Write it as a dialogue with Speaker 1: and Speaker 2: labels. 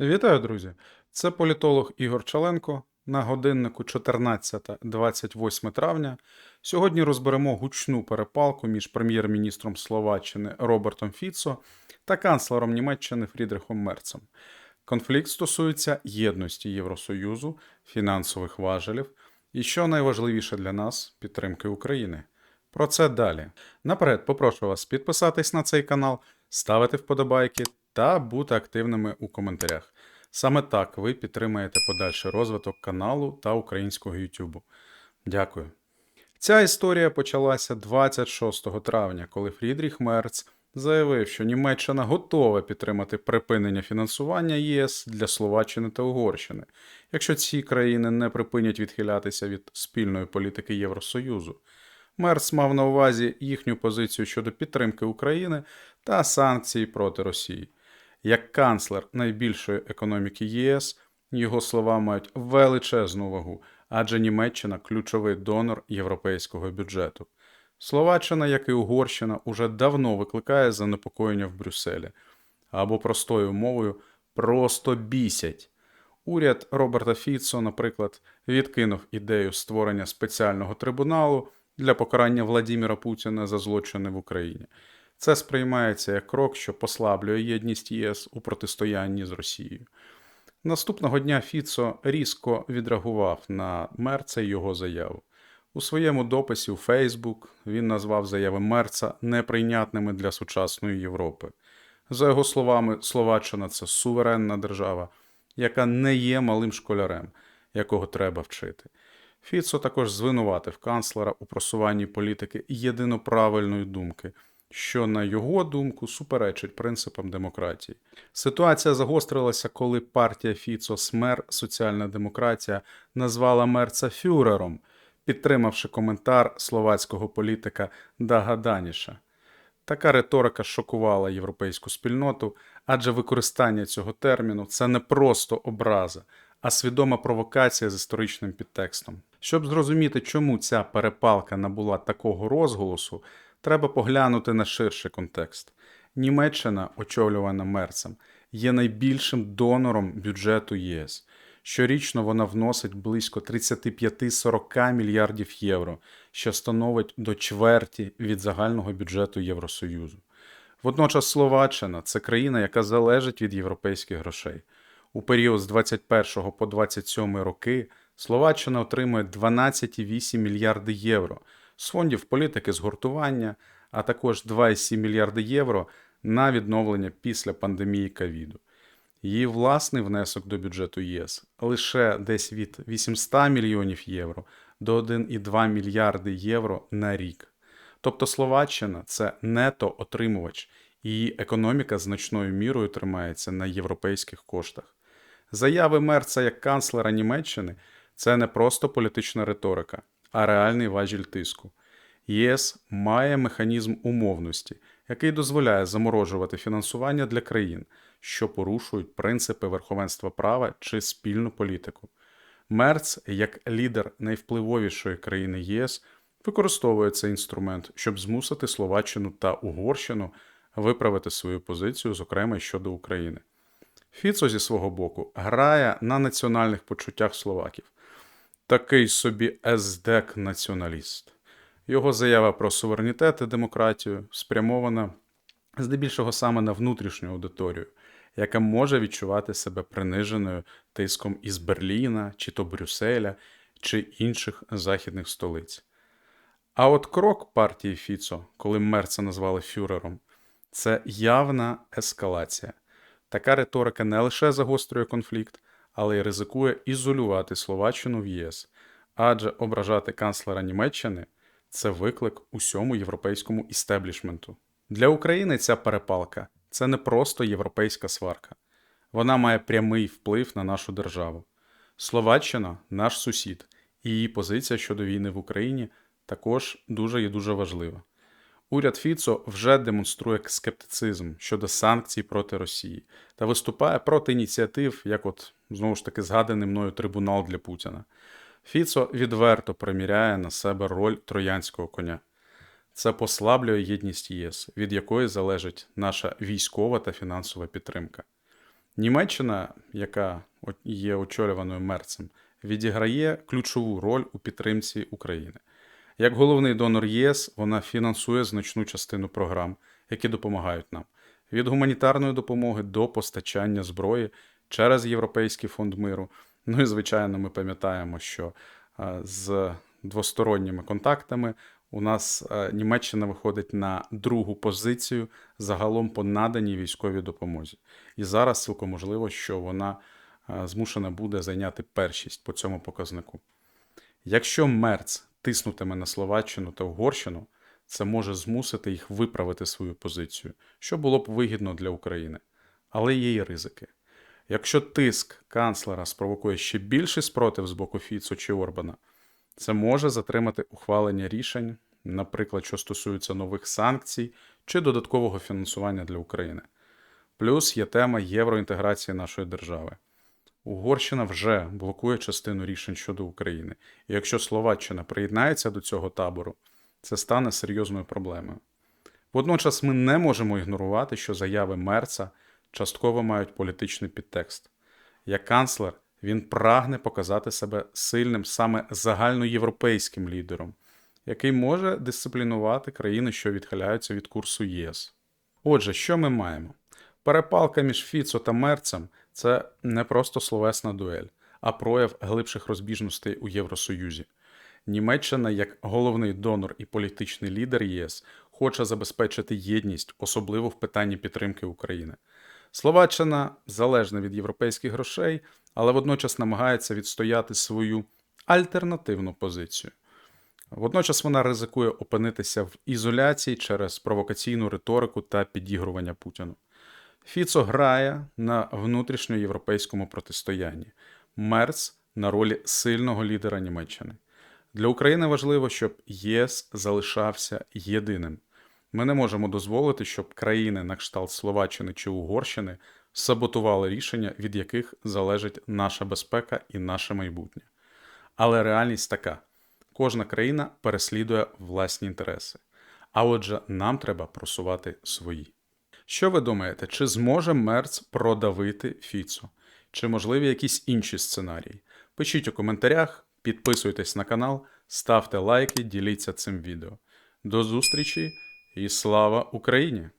Speaker 1: Вітаю, друзі! Це політолог Ігор Чаленко. На годиннику 14-28 травня. Сьогодні розберемо гучну перепалку між прем'єр-міністром Словаччини Робертом Фіцо та канцлером Німеччини Фрідрихом Мерцем. Конфлікт стосується єдності Євросоюзу, фінансових важелів і, що найважливіше для нас, підтримки України. Про це далі. Наперед попрошу вас підписатись на цей канал, ставити вподобайки та бути активними у коментарях. Саме так ви підтримаєте подальший розвиток каналу та українського YouTube. Дякую. Ця історія почалася 26 травня, коли Фрідріх Мерц заявив, що Німеччина готова підтримати припинення фінансування ЄС для Словаччини та Угорщини, якщо ці країни не припинять відхилятися від спільної політики Євросоюзу. Мерц мав на увазі їхню позицію щодо підтримки України та санкцій проти Росії. Як канцлер найбільшої економіки ЄС, його слова мають величезну вагу, адже Німеччина ключовий донор європейського бюджету. Словаччина, як і Угорщина, уже давно викликає занепокоєння в Брюсселі. Або простою мовою просто бісять. Уряд Роберта Фіцо, наприклад, відкинув ідею створення спеціального трибуналу для покарання Владіміра Путіна за злочини в Україні. Це сприймається як крок, що послаблює єдність ЄС у протистоянні з Росією. Наступного дня Фіцо різко відреагував на Мерца і його заяву. У своєму дописі у Фейсбук він назвав заяви Мерца неприйнятними для сучасної Європи. За його словами, Словаччина це суверенна держава, яка не є малим школярем, якого треба вчити. Фіцо також звинуватив канцлера у просуванні політики єдиноправильної думки що, на його думку, суперечить принципам демократії. Ситуація загострилася, коли партія Фіцо Смер Соціальна демократія назвала Мерца фюрером, підтримавши коментар словацького політика Дага Даніша. Така риторика шокувала європейську спільноту, адже використання цього терміну це не просто образа, а свідома провокація з історичним підтекстом. Щоб зрозуміти, чому ця перепалка набула такого розголосу, треба поглянути на ширший контекст. Німеччина, очолювана Мерцем, є найбільшим донором бюджету ЄС. Щорічно вона вносить близько 35-40 мільярдів євро, що становить до чверті від загального бюджету Євросоюзу. Водночас Словаччина це країна, яка залежить від європейських грошей. У період з 21 по 27 роки Словаччина отримує 12,8 мільярди євро з фондів політики згуртування, а також 2,7 мільярди євро на відновлення після пандемії ковіду. Її власний внесок до бюджету ЄС лише десь від 800 мільйонів євро до 1,2 мільярди євро на рік. Тобто Словаччина це нето отримувач, її економіка значною мірою тримається на європейських коштах. Заяви Мерца як канцлера Німеччини це не просто політична риторика, а реальний важіль тиску. ЄС має механізм умовності, який дозволяє заморожувати фінансування для країн, що порушують принципи верховенства права чи спільну політику. Мерц, як лідер найвпливовішої країни ЄС, використовує цей інструмент, щоб змусити Словаччину та Угорщину виправити свою позицію, зокрема щодо України. Фіцо зі свого боку грає на національних почуттях словаків такий собі ездек-націоналіст. Його заява про суверенітет і демократію спрямована здебільшого саме на внутрішню аудиторію, яка може відчувати себе приниженою тиском із Берліна, чи то Брюсселя, чи інших західних столиць. А от крок партії Фіцо, коли Мерца назвали фюрером, це явна ескалація. Така риторика не лише загострює конфлікт, але й ризикує ізолювати Словаччину в ЄС, адже ображати канцлера Німеччини це виклик усьому європейському істеблішменту. Для України ця перепалка це не просто європейська сварка, вона має прямий вплив на нашу державу. Словаччина наш сусід, і її позиція щодо війни в Україні також дуже і дуже важлива. Уряд Фіцо вже демонструє скептицизм щодо санкцій проти Росії та виступає проти ініціатив, як от знову ж таки згаданий мною трибунал для Путіна. Фіцо відверто приміряє на себе роль троянського коня. Це послаблює єдність ЄС, від якої залежить наша військова та фінансова підтримка. Німеччина, яка є очолюваною мерцем, відіграє ключову роль у підтримці України. Як головний донор ЄС, вона фінансує значну частину програм, які допомагають нам від гуманітарної допомоги до постачання зброї через Європейський фонд миру. Ну і звичайно, ми пам'ятаємо, що з двосторонніми контактами у нас Німеччина виходить на другу позицію загалом по наданій військовій допомозі. І зараз цілком можливо, що вона змушена буде зайняти першість по цьому показнику. Якщо Мерц тиснутиме на Словаччину та Угорщину, це може змусити їх виправити свою позицію, що було б вигідно для України. Але є й ризики. Якщо тиск канцлера спровокує ще більший спротив з боку Фіцо чи Орбана, це може затримати ухвалення рішень, наприклад, що стосуються нових санкцій чи додаткового фінансування для України. Плюс є тема євроінтеграції нашої держави. Угорщина вже блокує частину рішень щодо України. І якщо Словаччина приєднається до цього табору, це стане серйозною проблемою. Водночас ми не можемо ігнорувати, що заяви Мерца частково мають політичний підтекст. Як канцлер, він прагне показати себе сильним саме загальноєвропейським лідером, який може дисциплінувати країни, що відхиляються від курсу ЄС. Отже, що ми маємо? Перепалка між Фіцо та Мерцем це не просто словесна дуель, а прояв глибших розбіжностей у Євросоюзі. Німеччина, як головний донор і політичний лідер ЄС, хоче забезпечити єдність, особливо в питанні підтримки України. Словаччина залежна від європейських грошей, але водночас намагається відстояти свою альтернативну позицію. Водночас вона ризикує опинитися в ізоляції через провокаційну риторику та підігрування Путіну. Фіцо грає на внутрішньоєвропейському протистоянні, Мерц на ролі сильного лідера Німеччини. Для України важливо, щоб ЄС залишався єдиним. Ми не можемо дозволити, щоб країни на кшталт Словаччини чи Угорщини саботували рішення, від яких залежить наша безпека і наше майбутнє. Але реальність така: кожна країна переслідує власні інтереси. А отже, нам треба просувати свої. Що ви думаєте, чи зможе Мерц продавити Фіцу? Чи можливі якісь інші сценарії? Пишіть у коментарях, підписуйтесь на канал, ставте лайки, діліться цим відео. До зустрічі і слава Україні!